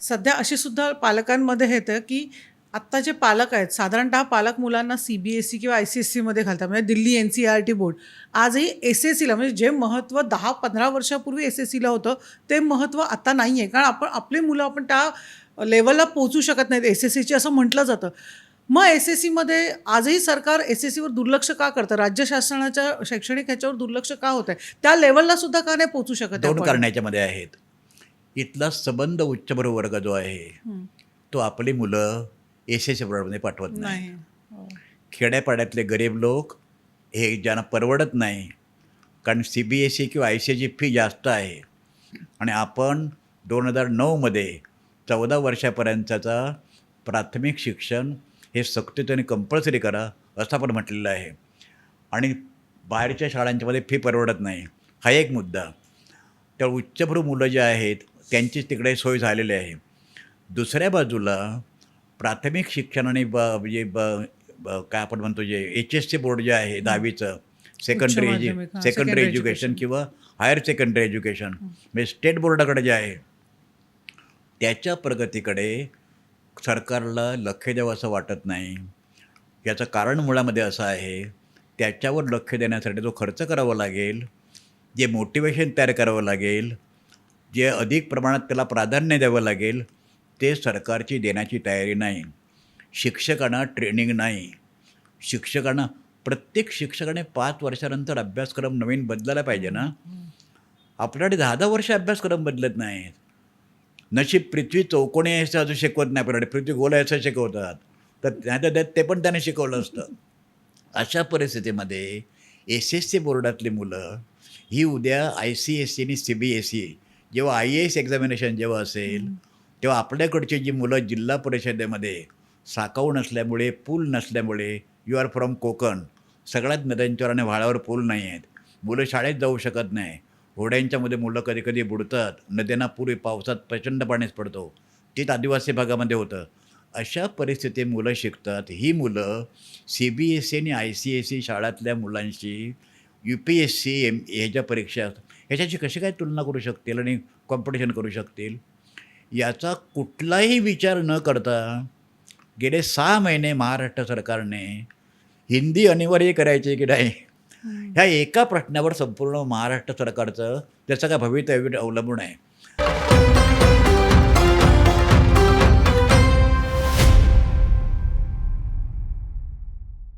सध्या अशी सुद्धा पालकांमध्ये हे येतं की आत्ता जे पालक आहेत साधारणतः पालक मुलांना सी बी एस सी किंवा आय सी एस सीमध्ये घालतात. म्हणजे Delhi N C R T board. आजही एस एस सीला म्हणजे जे महत्त्व दहा पंधरा वर्षापूर्वी एस एस सीला होतं ते महत्त्व आता नाही आहे कारण आपण आपली मुलं आपण त्या लेवलला पोहोचू शकत नाहीत. एस एस सीची असं म्हटलं जातं. मग एस एस सीमध्ये आजही सरकार एस एस सीवर दुर्लक्ष का करतं? राज्य शासनाच्या शैक्षणिक ह्याच्यावर दुर्लक्ष का होत आहे त्या लेवलला सुद्धा का नाही पोहोचू शकत दोन आहेत. इथला संबंध उच्चभ्रू वर्ग जो आहे. तो आपली मुलं एस एसमध्ये पाठवत नाही. हो. खेड्यापाड्यातले गरीब लोक हे ज्यांना परवडत नाही कारण सी बी एस सी किंवा आय सी एसची फी जास्त आहे आणि आपण दोन हजार नऊमध्ये चौदा वर्षापर्यंतचा प्राथमिक शिक्षण हे सक्तीने कंपल्सरी करा असं आपण म्हटलेलं आहे. आणि बाहेरच्या शाळांच्यामध्ये फी परवडत नाही. हा एक मुद्दा. तर उच्चभ्रू मुलं जे आहेत त्यांचीच तिकडे सोय झालेली आहे. दुसऱ्या बाजूला प्राथमिक शिक्षणाने ब म्हणजे ब काय आपण म्हणतो जे एच एस सी बोर्ड जे आहे दहावीचं सेकंडरी हां, सेकंडरी एज्युकेशन. किंवा हायर सेकंडरी एज्युकेशन म्हणजे स्टेट बोर्डाकडे जे आहे त्याच्या प्रगतीकडे सरकारला लक्ष द्यावं असं वाटत नाही. याचं कारण मुळामध्ये असं आहे त्याच्यावर लक्ष देण्यासाठी जो खर्च करावा लागेल जे मोटिवेशन तयार करावं लागेल जे अधिक प्रमाणात त्याला प्राधान्य द्यावं लागेल ते सरकारची देण्याची तयारी नाही. शिक्षकांना ट्रेनिंग नाही. शिक्षकांना प्रत्येक शिक्षकाने पाच वर्षानंतर अभ्यासक्रम नवीन बदलायला पाहिजे ना? आपल्याकडे दहा दहा वर्ष अभ्यासक्रम बदलत नाहीत. नशीब पृथ्वी चौकोणी आहे असं अजून शिकवत नाही आपल्याकडे पृथ्वी गोल असं शिकवतात. तर त्या ते पण त्याने शिकवलं असतं. अशा परिस्थितीमध्ये एस एस सी बोर्डातली मुलं ही उद्या आय सी एस सी आणि सी बी एस सी जेव्हा आय ए एस एक्झामिनेशन जेव्हा असेल तेव्हा आपल्याकडची जी मुलं जिल्हा परिषदेमध्ये साकाऊ नसल्यामुळे पूल नसल्यामुळे यू आर फ्रॉम कोकण सगळ्यात नद्यांच्यावर आणि व्हाळावर पूल नाही आहेत. मुलं शाळेत जाऊ शकत नाही. होड्यांच्यामध्ये मुलं कधी कधी बुडतात. नद्यांना पूर्वी पावसात प्रचंड पाणीच पडतो. तीच आदिवासी भागामध्ये होतं. अशा परिस्थितीत मुलं शिकतात. ही मुलं सी बी एस सी आणि आय सी एस सी शाळातल्या मुलांशी U P S C M ह्याच्या परीक्षा ह्याच्याशी कशी काय तुलना करू शकतील आणि कॉम्पिटिशन करू शकतील? याचा कुठलाही विचार न करता गेले सहा महिने महाराष्ट्र सरकारने हिंदी अनिवार्य करायचे की नाही? ह्या एका प्रश्नावर संपूर्ण महाराष्ट्र सरकारचं त्याचं काय भवितव्य अवलंबून आहे.